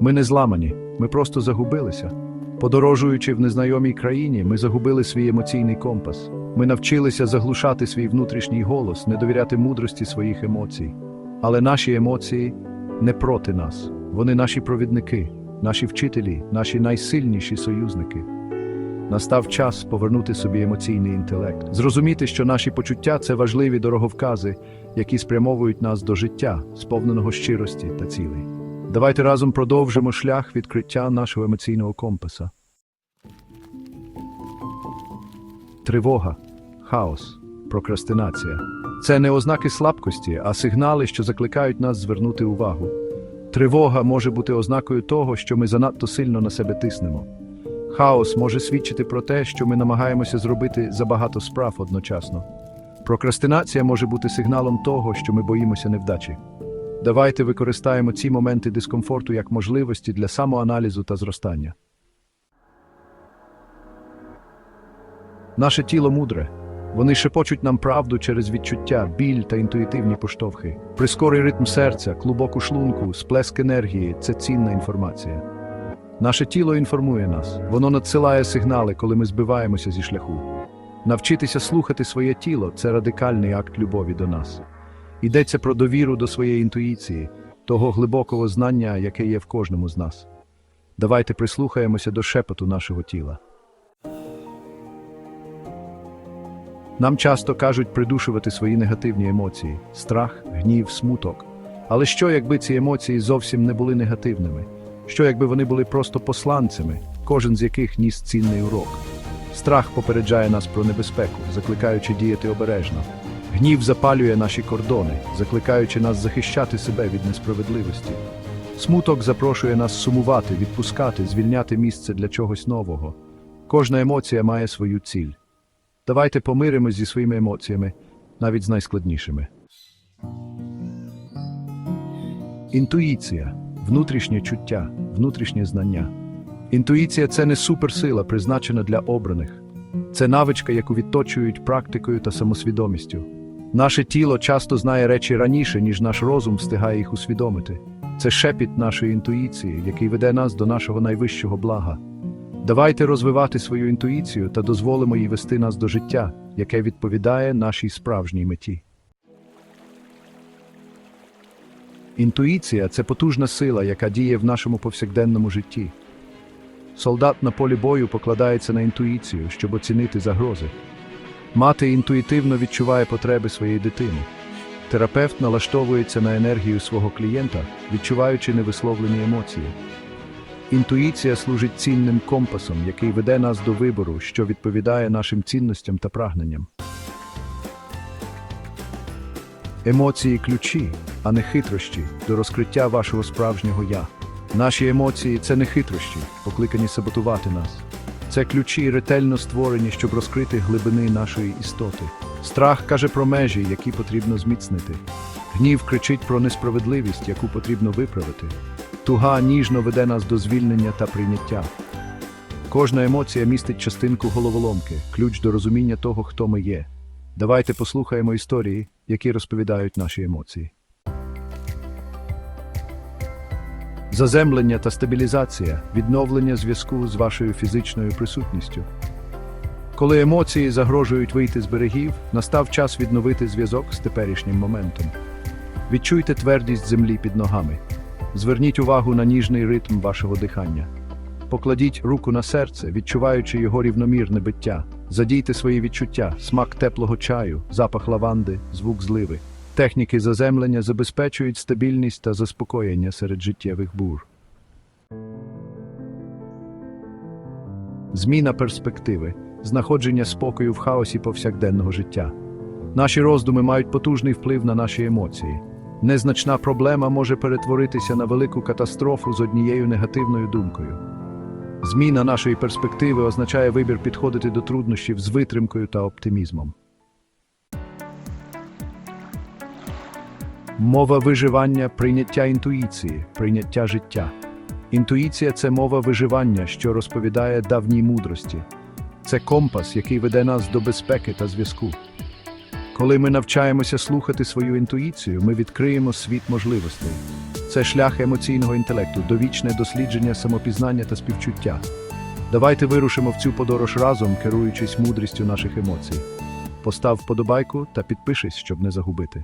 Ми не зламані, ми просто загубилися. Подорожуючи в незнайомій країні, ми загубили свій емоційний компас. Ми навчилися заглушати свій внутрішній голос, не довіряти мудрості своїх емоцій. Але наші емоції не проти нас. Вони наші провідники, наші вчителі, наші найсильніші союзники. Настав час повернути собі емоційний інтелект, зрозуміти, що наші почуття це важливі дороговкази, які спрямовують нас до життя, сповненого щирості та цілей. Давайте разом продовжимо шлях відкриття нашого емоційного компаса. Тривога, хаос, прокрастинація це не ознаки слабкості, а сигнали, що закликають нас звернути увагу. Тривога може бути ознакою того, що ми занадто сильно на себе тиснемо. Хаос може свідчити про те, що ми намагаємося зробити забагато справ одночасно. Прокрастинація може бути сигналом того, що ми боїмося невдачі. Давайте використаємо ці моменти дискомфорту як можливості для самоаналізу та зростання. Наше тіло мудре. Вони шепочуть нам правду через відчуття, біль та інтуїтивні поштовхи. Прискорий ритм серця, клубок у шлунку, сплеск енергії це цінна інформація. Наше тіло інформує нас, воно надсилає сигнали, коли ми збиваємося зі шляху. Навчитися слухати своє тіло це радикальний акт любові до нас. Йдеться про довіру до своєї інтуїції, того глибокого знання, яке є в кожному з нас. Давайте прислухаємося до шепоту нашого тіла. Нам часто кажуть придушувати свої негативні емоції страх, гнів, смуток. Але що, якби ці емоції зовсім не були негативними? Що, якби вони були просто посланцями, кожен з яких ніс цінний урок? Страх попереджає нас про небезпеку, закликаючи діяти обережно. Гнів запалює наші кордони, закликаючи нас захищати себе від несправедливості. Смуток запрошує нас сумувати, відпускати, звільняти місце для чогось нового. Кожна емоція має свою ціль. Давайте помиримось зі своїми емоціями, навіть з найскладнішими. Інтуїція внутрішнє чуття, внутрішнє знання. Інтуїція це не суперсила, призначена для обраних. Це навичка, яку відточують практикою та самосвідомістю. Наше тіло часто знає речі раніше, ніж наш розум встигає їх усвідомити. Це шепіт нашої інтуїції, який веде нас до нашого найвищого блага. Давайте розвивати свою інтуїцію та дозволимо їй вести нас до життя, яке відповідає нашій справжній меті. Інтуїція це потужна сила, яка діє в нашому повсякденному житті. Солдат на полі бою покладається на інтуїцію, щоб оцінити загрози. Мати інтуїтивно відчуває потреби своєї дитини. Терапевт налаштовується на енергію свого клієнта, відчуваючи невисловлені емоції. Інтуїція служить цінним компасом, який веде нас до вибору, що відповідає нашим цінностям та прагненням. Емоції ключі, а не хитрощі до розкриття вашого справжнього я. Наші емоції це не хитрощі, покликані саботувати нас. Це ключі ретельно створені, щоб розкрити глибини нашої істоти. Страх каже про межі, які потрібно зміцнити. Гнів кричить про несправедливість, яку потрібно виправити. Туга ніжно веде нас до звільнення та прийняття. Кожна емоція містить частинку головоломки, ключ до розуміння того, хто ми є. Давайте послухаємо історії, які розповідають наші емоції. Заземлення та стабілізація, відновлення зв'язку з вашою фізичною присутністю. Коли емоції загрожують вийти з берегів, настав час відновити зв'язок з теперішнім моментом. Відчуйте твердість землі під ногами. Зверніть увагу на ніжний ритм вашого дихання. Покладіть руку на серце, відчуваючи його рівномірне биття. Задійте свої відчуття, смак теплого чаю, запах лаванди, звук зливи. Техніки заземлення забезпечують стабільність та заспокоєння серед життєвих бур. Зміна перспективи, знаходження спокою в хаосі повсякденного життя. Наші роздуми мають потужний вплив на наші емоції. Незначна проблема може перетворитися на велику катастрофу з однією негативною думкою. Зміна нашої перспективи означає вибір підходити до труднощів з витримкою та оптимізмом. Мова виживання прийняття інтуїції, прийняття життя. Інтуїція це мова виживання, що розповідає давній мудрості. Це компас, який веде нас до безпеки та зв'язку. Коли ми навчаємося слухати свою інтуїцію, ми відкриємо світ можливостей. Це шлях емоційного інтелекту, довічне дослідження самопізнання та співчуття. Давайте вирушимо в цю подорож разом, керуючись мудрістю наших емоцій. Постав вподобайку та підпишись, щоб не загубити.